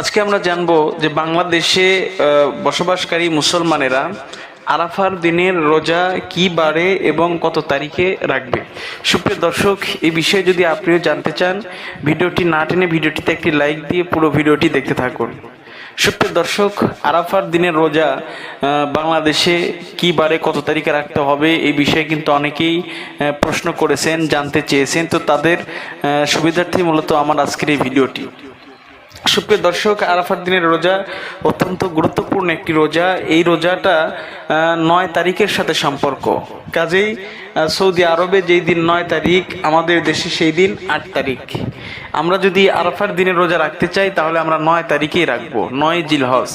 আজকে আমরা জানব যে বাংলাদেশে বসবাসকারী মুসলমানেরা আরাফার দিনের রোজা কি বারে এবং কত তারিখে রাখবে? সুপ্রিয় দর্শক এই বিষয়ে যদি আপনিও জানতে চান, ভিডিওটি না টেনে ভিডিওটিতে একটি লাইক দিয়ে পুরো ভিডিওটি দেখতে থাকুন। সুপ্রিয় দর্শক, আরাফার দিনের রোজা বাংলাদেশে কি বারে কত তারিখে রাখতে হবে এই বিষয়ে কিন্তু অনেকেই প্রশ্ন করেছেন, জানতে চেয়েছেন। তো তাদের সুবিধার্থে মূলত আমার আজকের এই ভিডিওটি। সুপ্রিয় দর্শক, আরাফার দিনের রোজা অত্যন্ত গুরুত্বপূর্ণ একটি রোজা। এই রোজাটা নয় তারিখের সাথে সম্পর্ক। কাজেই সৌদি আরবে যেই দিন নয় তারিখ, আমাদের দেশে সেই দিন আট তারিখ। আমরা যদি আরাফার দিনের রোজা রাখতে চাই, তাহলে আমরা নয় তারিখেই রাখব, নয় জিলহজ।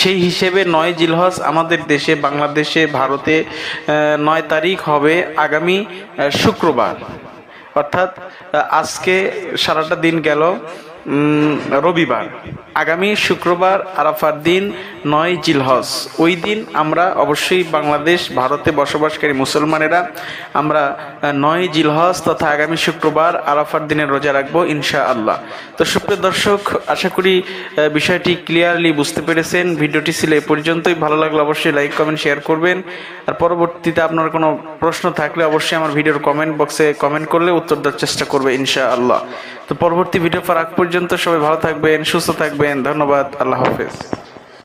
সেই হিসেবে নয় জিলহজ আমাদের দেশে, বাংলাদেশে, ভারতে নয় তারিখ হবে আগামী শুক্রবার। অর্থাৎ আজকে সারাটা দিন গেল। রবিবার, আগামী শুক্রবার আরাফার দিন নয় জিলহজ। ওই দিন আমরা অবশ্যই বাংলাদেশ, ভারতে বসবাসকারী মুসলমানেরা আমরা নয় জিলহজ তথা আগামী শুক্রবার আরাফার দিনের রোজা রাখব ইনশা আল্লাহ তো সুপ্রিয় দর্শক, আশা করি বিষয়টি ক্লিয়ারলি বুঝতে পেরেছেন। ভিডিওটি ছিল এ পর্যন্তই। ভালো লাগলে অবশ্যই লাইক, কমেন্ট শেয়ার করবেন। আর পরবর্তীতে আপনার কোনো প্রশ্ন থাকলে অবশ্যই আমার ভিডিওর কমেন্ট বক্সে কমেন্ট করলে উত্তর দেওয়ার চেষ্টা করবে ইনশা আল্লাহ তো পরবর্তী ভিডিও পর আগ পর্যন্ত সবাই ভালো থাকবেন সুস্থ থাকবেন। ধন্যবাদ আল্লাহ হাফেজ।